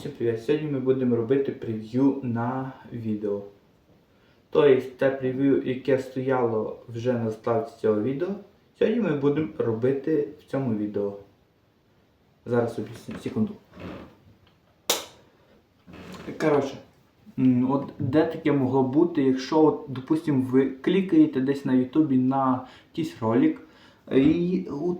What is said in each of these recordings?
Всім привіт! Сьогодні ми будемо робити прев'ю на відео. Тобто те прев'ю, яке стояло вже на заставці цього відео, сьогодні ми будемо робити в цьому відео. Зараз об'ясню, секунду. Коротше, от де таке могло бути, якщо, от, допустимо, ви клікаєте десь на Ютубі на якийсь ролик, і от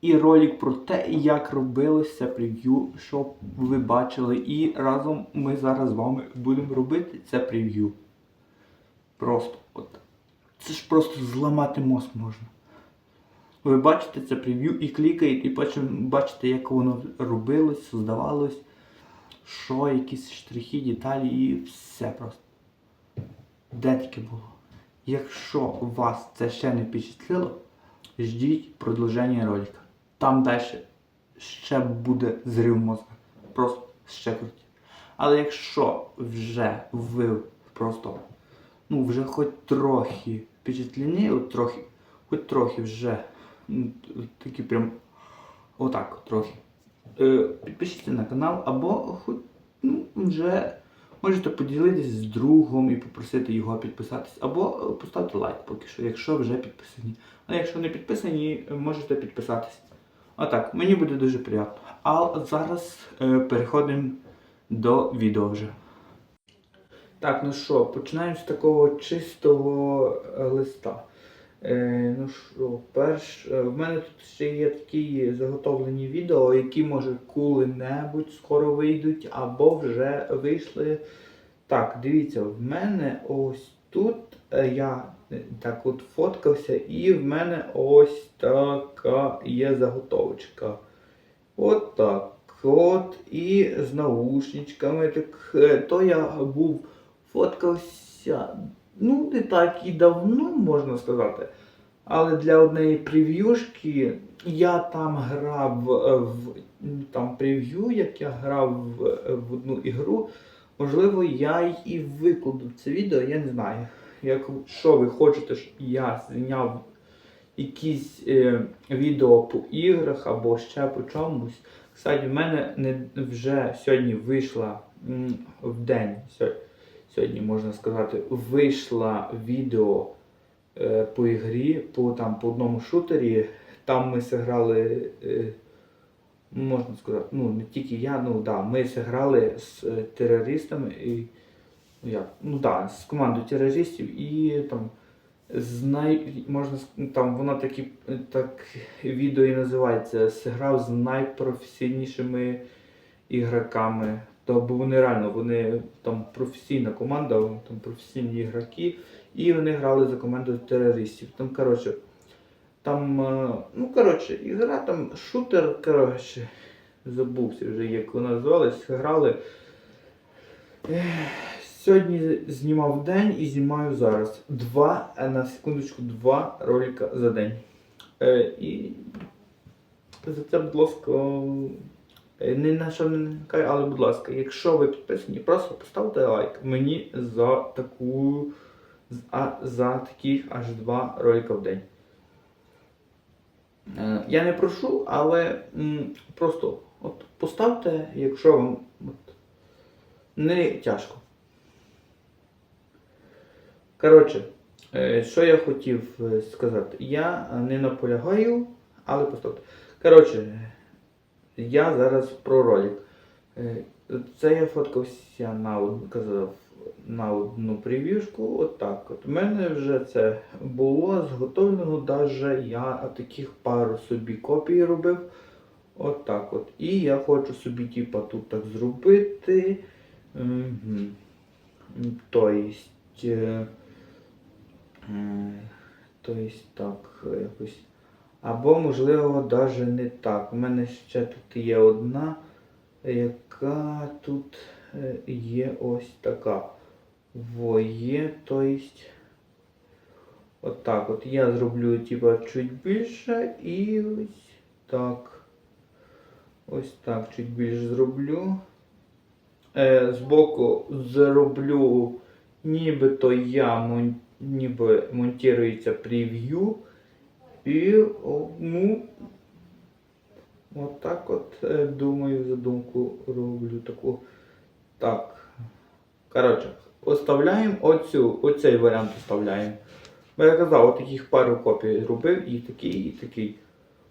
і ролик про те, як робилося прев'ю, щоб ви бачили. І разом ми зараз з вами будемо робити це прев'ю. Просто от. Це ж просто зламати мозк можна. Ви бачите це прев'ю і клікаєте, і бачите, як воно робилось, создавалось, що, якісь штрихи, деталі і все просто. Де таке було? Якщо вас це ще не впечатлило, ждіть продовження ролика. Там далі ще буде зрив мозку. Просто ще круті. Але якщо вже ви просто, ну вже хоч трохи впечатлені, трохи, хоч трохи вже такі прям отак трохи. Е, підпишіться на канал або хоч ну, вже можете поділитись з другом і попросити його підписатись, або поставити лайк поки що, якщо вже підписані. А якщо не підписані, можете підписатись. Отак, мені буде дуже приємно. А зараз е, переходимо до відео вже. Так, ну що, починаємо з такого чистого е, листа. Е, ну що, перш, е, в мене тут ще є такі заготовлені відео, які може коли-небудь скоро вийдуть, або вже вийшли. Так, дивіться, в мене ось тут е, я так от фоткався, і в мене ось така є заготовочка. От так. От і з наушничками. Так, е, то я був фоткався. Ну, не так і давно, можна сказати. Але для однієї прев'юшки я там грав е, в там прев'ю, як я грав в, в одну ігру. Можливо, я і викладу це відео, я не знаю. Якщо ви хочете, щоб я зняв якісь е, відео по іграх або ще по чомусь. Кстати, в мене не вже сьогодні вийшла в день, сьогодні можна сказати, вийшла відео е, по ігрі, по, там, по одному шутері. Там ми зіграли, е, можна сказати, ну не тільки я, ну да, ми зіграли з е, терористами і ну, як, ну да, з командою терористів і там з най, можна там воно такі так відео і називається зіграв з найпрофесійнішими ігроками. Бо вони реально вони там професійна команда, там професійні ігроки, і вони грали за команду терористів. Там, коротше, там, е, ну коротше, ігра там шутер, коротше, забувся вже, як вона називалась, грали. Сьогодні знімав день і знімаю зараз. Два, е, на секундочку, два ролика за день. Е, і за це, будь ласка, е, не на що не накай, але будь ласка, якщо ви підписані, просто поставте лайк мені за таку за, за таких аж два ролика в день. Е, Я не прошу, але м, просто от поставте, якщо вам от, не тяжко. Коротше, е, що я хотів е, сказати? Я не наполягаю, але поставте. Коротше, я зараз про ролик. Е, Це я фоткався на казав, на одну прев'юшку. Отак от. У мене вже це було зготовлено, навіть я таких пару собі копій робив. Отак от. І я хочу собі типа тут так зробити. Мгм. То то есть так, якось. Або, можливо, навіть не так. У мене ще тут є одна, яка тут е, є ось така. Во є, то есть. Отак от. Я зроблю типа чуть більше і ось так. Ось так чуть більше зроблю. Е, збоку зроблю, нібито я мон, ніби монтується прев'ю. І ну, От от е, думаю, задумку роблю таку. Так. Коротше, оставляємо оцю, оцей варіант оставляємо. Бо я казав, от таких пару копій зробив, і такий, і такий.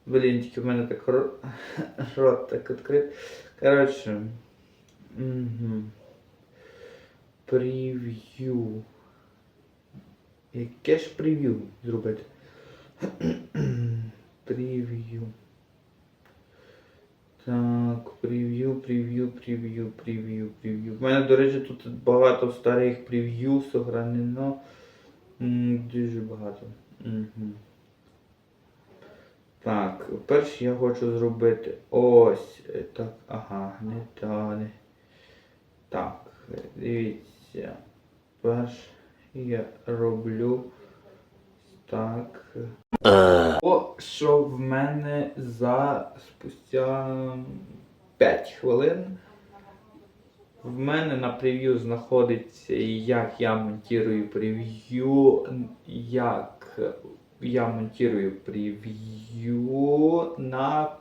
Блін, тільки в мене так рот так відкрит. Коротше. Угу. Прев'ю. Яке ж прев'ю зробити? Прев'ю. Так, прев'ю, прев'ю, прев'ю, прев'ю, прев'ю. В мене, до речі, тут багато старих прев'ю сохранено. Дуже багато. Угу. Так, перш я хочу зробити ось. е, Так, ага, не то, не. Так, дивіться. Перш я роблю так. О, що в мене за спустя 5 хвилин. В мене на прев'ю знаходиться, як я монтую прев'ю, як я монтую прев'ю на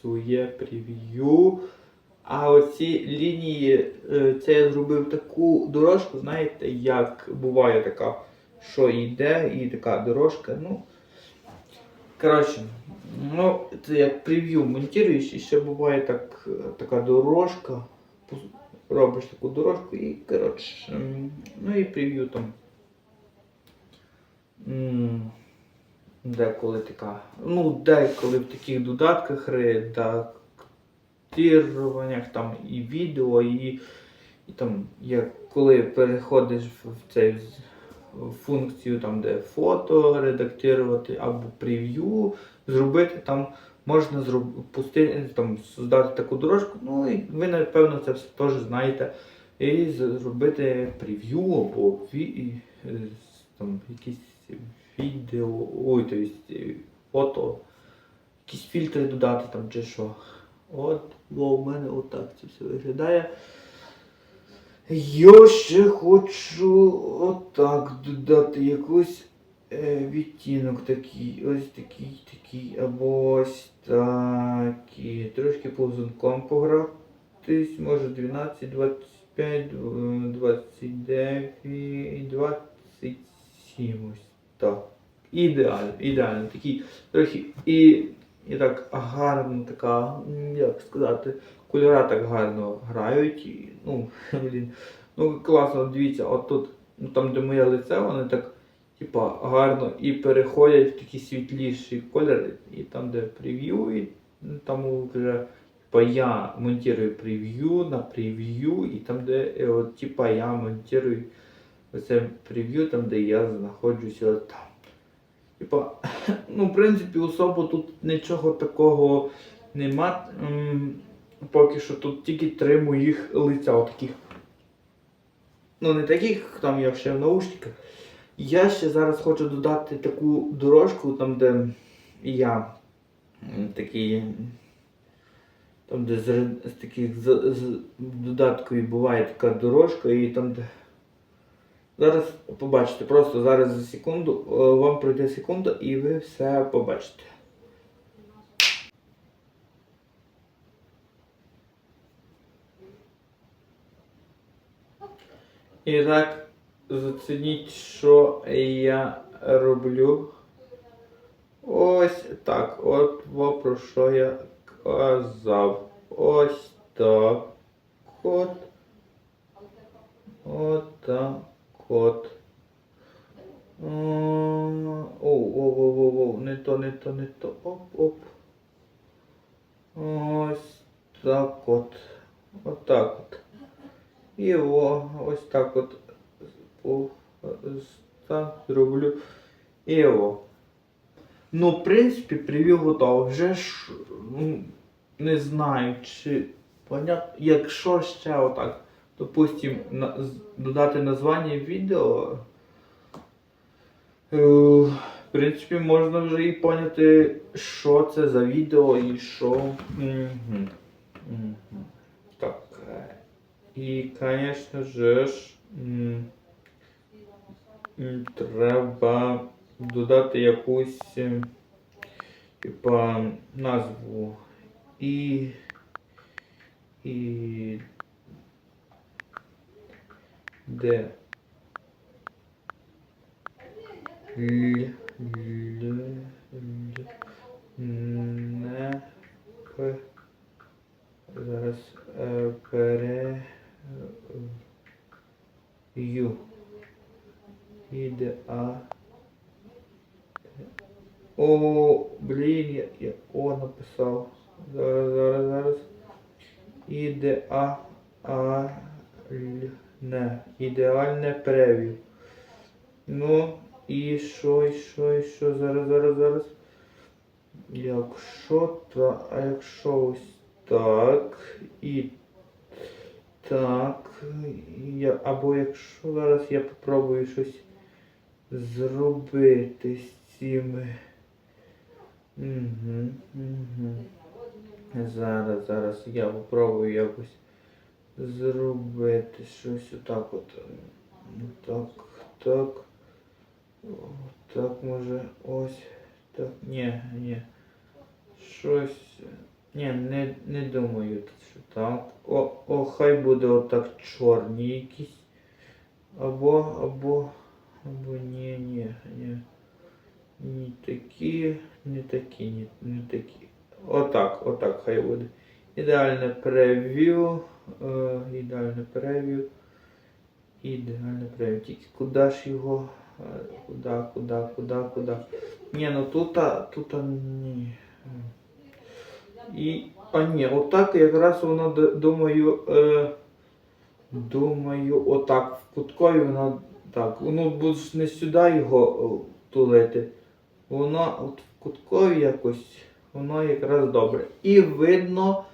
своє прев'ю. А оці лінії, е, це я зробив таку дорожку, знаєте, як буває така, що йде, і така дорожка. Ну, коротше, ну, це як прев'ю монтуєш, і ще буває так, така дорожка. Робиш таку дорожку і, коротше, ну і прев'ю там. Деколи така. Ну, деколи в таких додатках редактируваннях там і відео, і, і там, як коли переходиш в цей функцію, там, де фото редактирувати або прев'ю зробити, там можна зроб... там, создати таку дорожку, ну і ви, напевно, це все теж знаєте. І зробити прев'ю або ві... е, там, якісь відео, ой, то е, фото, якісь фільтри додати там чи що. От, бо у мене отак це все виглядає. Я ще хочу отак додати якийсь е, відтінок такий, ось такий, такий, або ось такий. Трошки повзунком погратись, може 12, 25, е, 29, 27 ось так. Ідеально, ідеально. Такий трохи і, і так гарно така, як сказати, кольора так гарно грають. І, ну, блін, ну класно, дивіться, от тут, ну там де моє лице, вони так типа гарно і переходять в такий світліший колір, і там, де прев'ю, і там вже типа я монтую прев'ю на прев'ю, і там, де е, от, типа я монтую оце прев'ю, там, де я знаходжуся там. Типа, ну, в принципі, особо тут нічого такого нема. Поки що тут тільки три моїх лиця отаких. Ну, не таких, там я ще в наушниках. Я ще зараз хочу додати таку дорожку, там, де я такий. Там, де з, з таких з, з додаткові буває така дорожка, і там, де. Зараз побачите, просто зараз за секунду, е, вам пройде секунда і ви все побачите. І так, зацініть, що я роблю. Ось так, от про що я казав. Ось так. От. От так М, Оу, оу, оу, оу, не то, не то, не то. Оп, оп. Ось так от. От так от. І о, ось так от. Так зроблю. І о. Ну, в принципі, прев'ю готово. Вже ж ну, не знаю, чи понятно. Якщо ще отак, допустим, на, додати названня відео. е, В принципі, можна вже і поняти, що це за відео і що. Мгм. Мгм. Так. е, І, звісно ж, треба додати якусь. е, типа назву і. І. Де. Л. Л. Л. Не. П. Зараз е, пере. е, Ю. Іде А. О, блін, я, я О написав. Зараз, зараз, зараз. Іде А. А. Ідеальне прев'ю. Ну, і що, і що, і що? Зараз, зараз, зараз. Якщо та, а якщо ось так і так, я, або якщо зараз я попробую щось зробити з цими. Угу, угу. Зараз, зараз я попробую якось зробити щось отак от. Так, так. Так, може, ось. Так, ні, ні. Щось. Ні, не, не думаю, що так. О, о, хай буде отак чорні якісь. Або, або, або ні, ні, ні. Ні такі, не такі, ні, не такі. Отак, отак хай буде. Ідеальне прев'ю. Е, ідеальне прев'ю. Ідеальне прев'ю. Тільки куди ж його? Е, Куди, куди, куди, куди? Ні, ну тут, тут ні. І, а ні, отак якраз воно, думаю, е, думаю, отак в куткові воно так. Воно буде не сюди його тулити. Воно от в куткові якось, воно якраз добре. І видно,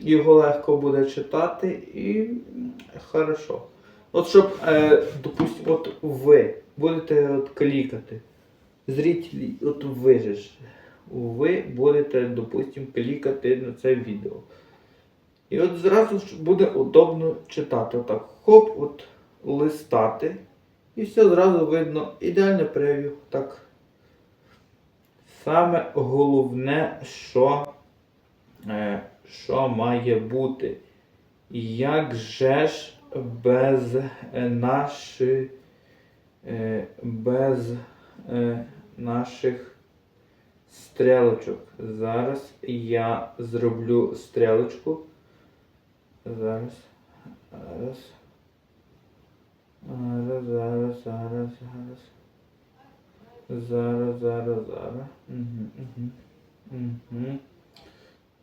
його легко буде читати і хорошо. От щоб, е, допустимо, от ви будете от клікати. Зрителі, от ви ж, ви будете, допустим, клікати на це відео. І от зразу ж буде удобно читати. Отак, хоп, от листати. І все зразу видно. Ідеальне прев'ю. Так. Саме головне, що, е, що має бути. Як же ж без наші, е, без е, наших стрілочок. Зараз я зроблю стрілочку. Зараз. Зараз. Зараз, зараз, зараз, зараз. Зараз, зараз, зараз. Угу, угу. Угу.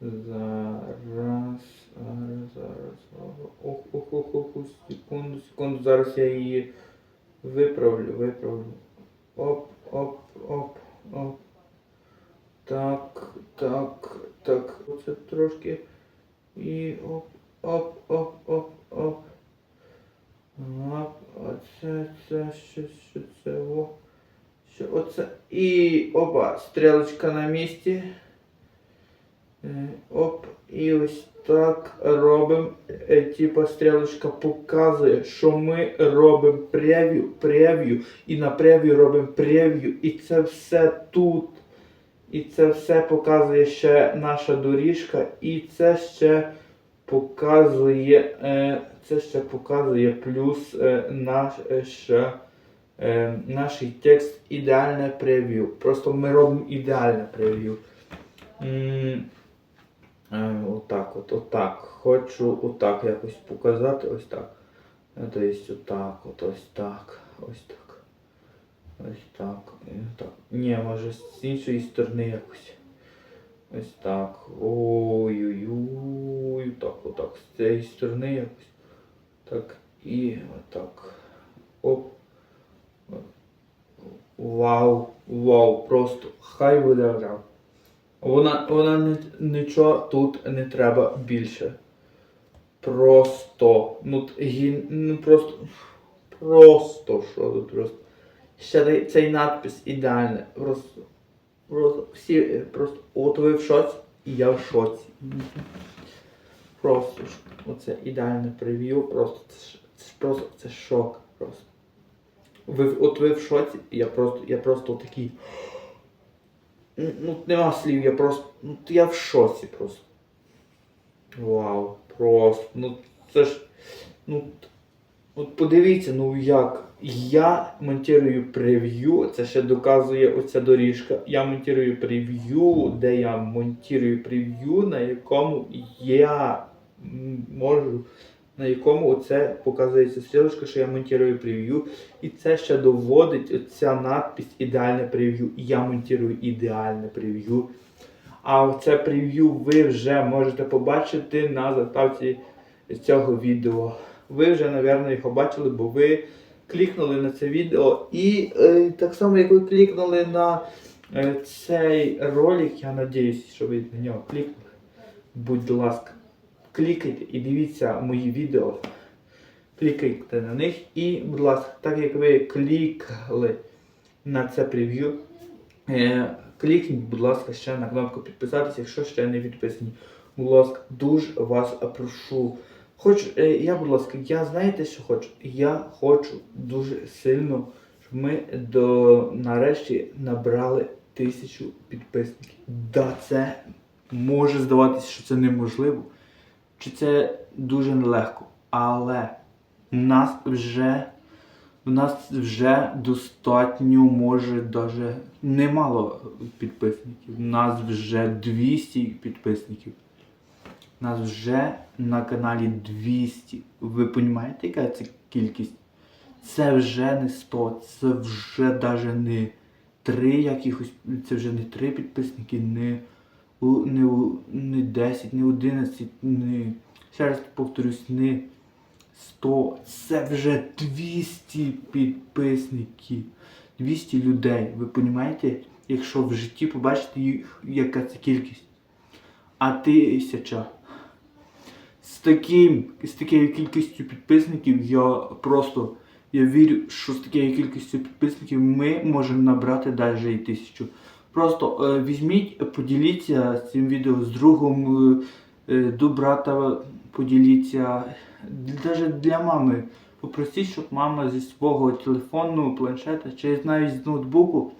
Зараз, зараз, зараз. Ох, ох, ох, ох, секунду, секунду. Зараз я її виправлю, виправлю. Оп, оп, оп, оп. Так, так, так. Оце трошки. І оп, оп, оп, оп, оп. Оп, оце, це, що, що це, о. Що, оце. І опа, стрілочка на місці. Е, Оп, і ось так робимо. Е, Типа стрілочка показує, що ми робимо прев'ю, прев'ю, і на прев'ю робимо прев'ю, і це все тут. І це все показує ще наша доріжка, і це ще показує, е, це ще показує плюс е, наш, е, наш текст ідеальне прев'ю. Просто ми робимо ідеальне прев'ю. Е, Отак, от, отак. Хочу отак якось показати. Ось так. Тобто отак, от ось так. Ось так. Ось так. І так. Ні, може з іншої сторони якось. Ось так. Ой-ой-ой. Так, отак. З цієї сторони якось. Так. І отак. Оп. Вау, вау, просто хай буде грав. Вона, вона нічого тут не треба більше. Просто. Ну, т- ну просто. Просто що тут просто. Ще цей- цей надпис ідеальний. Просто. Просто всі е, просто. От ви в шоці, і я в шоці. Просто. Оце ідеальне прев'ю. Просто це, це просто це шок. Просто. Ви, от ви в шоці, і я просто, я просто такий. Ну, нема слів, я просто. Ну я в шоці просто. Вау, просто. Ну це ж. Ну. От подивіться, ну як. Я монтую прев'ю, це ще доказує оця доріжка. Я монтую прев'ю, де я монтую прев'ю, на якому я можу, на якому оце показується стрілочка, що я монтую прев'ю. І це ще доводить оця надпись ідеальне прев'ю. І Я монтую ідеальне прев'ю. А це прев'ю ви вже можете побачити на заставці цього відео. Ви вже, напевно, його бачили, бо ви клікнули на це відео. І е, так само, як ви клікнули на е, цей ролик, я надіюсь, що ви на нього клікнули. Будь ласка, клікайте і дивіться мої відео. Клікайте на них і, будь ласка, так як ви клікали на це прев'ю, е, клікніть, будь ласка, ще на кнопку підписатися, якщо ще не підписані. Будь ласка, дуже вас прошу. Хочу, е, я, будь ласка, я знаєте, що хочу? Я хочу дуже сильно, щоб ми до нарешті набрали тисячу підписників. Да, це може здаватися, що це неможливо, чи це дуже нелегко. Але у нас вже у нас вже достатньо, може, даже немало підписників. У нас вже 200 підписників. Нас вже на каналі 200. Ви розумієте, яка це кількість? Це вже не 100, це вже навіть не 3 якихось, це вже не 3 підписники, не, у- не, не 10, не 11, не, ще раз повторюсь, не 100. Це вже 200 підписників. 200 людей. Ви розумієте, якщо в житті побачите яка це кількість. А тисяча. З, таким, з такою кількістю підписників я просто я вірю, що з такою кількістю підписників ми можемо набрати навіть і тисячу. Просто е, візьміть, поділіться цим відео з другом, е, е, до брата поділіться, навіть для мами. Попросіть, щоб мама зі свого телефону, планшета чи навіть з ноутбуку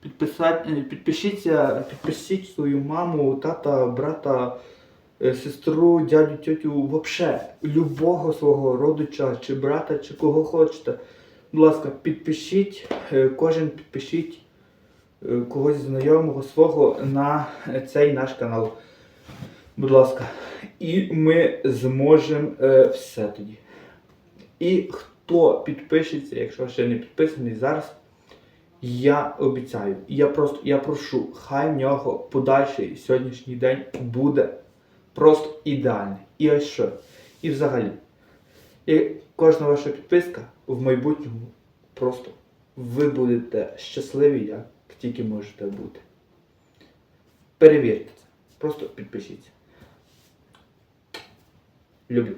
підписати, е, підпишіться, підпишіть свою маму, тата, брата, е, сестру, дядю, тьотю, вообще любого свого родича чи брата, чи кого хочете. Будь ласка, підпишіть, кожен підпишіть когось знайомого свого на цей наш канал. Будь ласка. І ми зможемо е, все тоді. І хто підпишеться, якщо ще не підписаний зараз, я обіцяю, я просто я прошу, хай в нього подальший сьогоднішній день буде просто ідеальний. І ось що. І взагалі, і кожна ваша підписка в майбутньому просто ви будете щасливі, як тільки можете бути. Перевірте це. Просто підпишіться. Люблю.